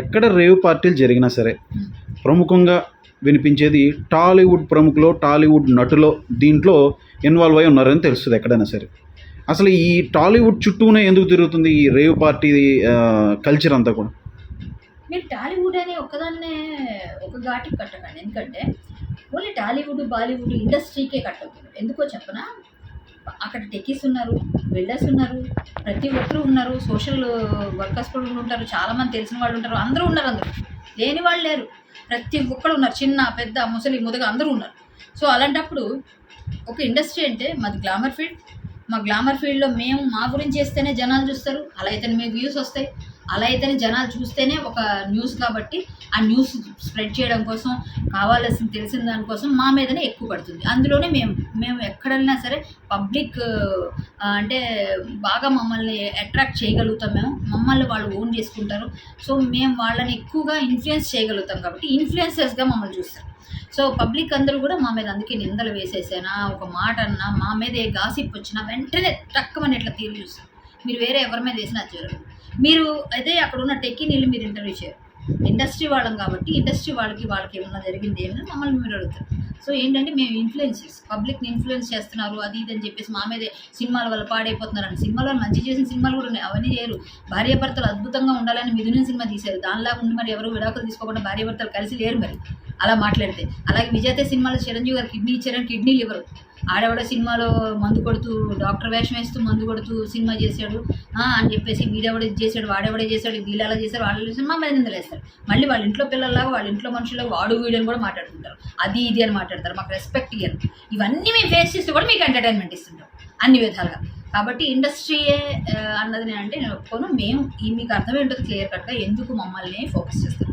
ఎక్కడ రేవ్ పార్టీలు జరిగినా సరే ప్రముఖంగా వినిపించేది టాలీవుడ్ ప్రముఖులు టాలీవుడ్ నటులో దీంట్లో ఇన్వాల్వ్ అయి ఉన్నారని తెలుస్తుంది ఎక్కడైనా సరే. అసలు ఈ టాలీవుడ్ చుట్టూనే ఎందుకు తిరుగుతుంది ఈ రేవ్ పార్టీ కల్చర్ అంతా కూడా? మీరు టాలీవుడ్ అనే ఒకదాన్నే ఒక ఘాటికి కట్టకండి. ఎందుకంటే ఓన్లీ టాలీవుడ్ బాలీవుడ్ ఇండస్ట్రీకే కట్టకూడదు ఎందుకో చెప్పనా? అక్కడ టెకీస్ ఉన్నారు బిల్డర్స్ ఉన్నారు ప్రతి ఒక్కరు ఉన్నారు సోషల్ వర్కర్స్ కూడా ఉంటారు చాలామంది తెలిసిన వాళ్ళు ఉంటారు అందరూ ఉన్నారు అందరూ లేని వాళ్ళు లేరు. ప్రతి ఒక్కరు ఉన్నారు చిన్న పెద్ద ముసలి ముదగ అందరూ ఉన్నారు. సో అలాంటప్పుడు ఒక ఇండస్ట్రీ అంటే మాది గ్లామర్ ఫీల్డ్ మా గ్లామర్ ఫీల్డ్లో మేము మా గురించి చేస్తేనే జనాలు చూస్తారు అలా అయితే మీకు వ్యూస్ వస్తాయి. అలా అయితేనే జనాలు చూస్తేనే ఒక న్యూస్ కాబట్టి ఆ న్యూస్ స్ప్రెడ్ చేయడం కోసం కావాల్సిన తెలిసిన దానికోసం మా మీదనే ఎక్కువ పడుతుంది. అందులోనే మేము మేము ఎక్కడైనా సరే పబ్లిక్ అంటే బాగా మమ్మల్ని అట్రాక్ట్ చేయగలుగుతాం మేము. మమ్మల్ని వాళ్ళు ఓన్ చేసుకుంటారు. సో మేము వాళ్ళని ఎక్కువగా ఇన్ఫ్లుయెన్స్ చేయగలుగుతాం కాబట్టి ఇన్ఫ్లుయెన్సర్స్గా మమ్మల్ని చూస్తారు. సో పబ్లిక్ అందరూ కూడా మా మీద అందుకే నిందలు వేసేసానా ఒక మాట అన్నా మా మీద ఏ గాసిప్ వచ్చినా వెంటనే తక్కువని ఇట్లా తీరు చూస్తారు. మీరు వేరే ఎవరి మీద వేసినా జరగదు. మీరు అదే అక్కడ ఉన్న టెక్కి నీళ్ళు మీరు ఇంటర్వ్యూ చేయరు ఇండస్ట్రీ వాళ్ళం కాబట్టి ఇండస్ట్రీ వాళ్ళకి వాళ్ళకి ఏమన్నా జరిగింది ఏమన్నా మమ్మల్ని మీరు అడుగుతారు. సో ఏంటంటే మేము ఇన్ఫ్లుయెన్సెస్ పబ్లిక్ని ఇన్ఫ్లుయెన్స్ చేస్తున్నారు అది ఇది అని చెప్పేసి మా మీదే సినిమాల వల్ల పాడైపోతున్నారని సినిమాలో మంచి చేసిన సినిమాలు కూడా ఉన్నాయి. అవన్నీ చేయరు. భార్యాభర్తలు అద్భుతంగా ఉండాలని మిథున సినిమా తీశారు. దానిలాగా ఉండి మరి ఎవరు విడాకులు తీసుకోకుండా భార్యాభర్తలు కలిసి లేరు మరి. అలా మాట్లాడితే. అలాగే విజేత సినిమాలో చిరంజీవి గారు కిడ్నీ ఇచ్చారని కిడ్నీలు ఇవ్వరు ఆడవిడ సినిమాలో మందు కొడుతూ డాక్టర్ వేషం వేస్తూ మందు కొడుతూ సినిమా చేశాడు. అని చెప్పేసి వీడెవడ చేశాడు వాడెవడే చేశాడు వీళ్ళు అలా చేశారు వాళ్ళు సినిమా మీద నిందలేస్తారు మళ్ళీ వాళ్ళ ఇంట్లో పిల్లల్లాగా వాళ్ళ ఇంట్లో మనుషులకు వాడు వీడని కూడా మాట్లాడుకుంటారు అది ఇది అని మాట్లాడతారు. మాకు రెస్పెక్ట్ ఇయ్యను ఇవన్నీ మేము ఫేస్ చేస్తూ కూడా మీకు ఎంటర్టైన్మెంట్ ఇస్తుంటాం. అన్ని విధాలుగా. కాబట్టి ఇండస్ట్రీయే అన్నది నేను అంటే నేను ఒప్పుకోను. మేము మీకు మీకు అర్థమేంటో క్లియర్ కట్గా ఎందుకు మమ్మల్ని ఫోకస్ చేస్తాం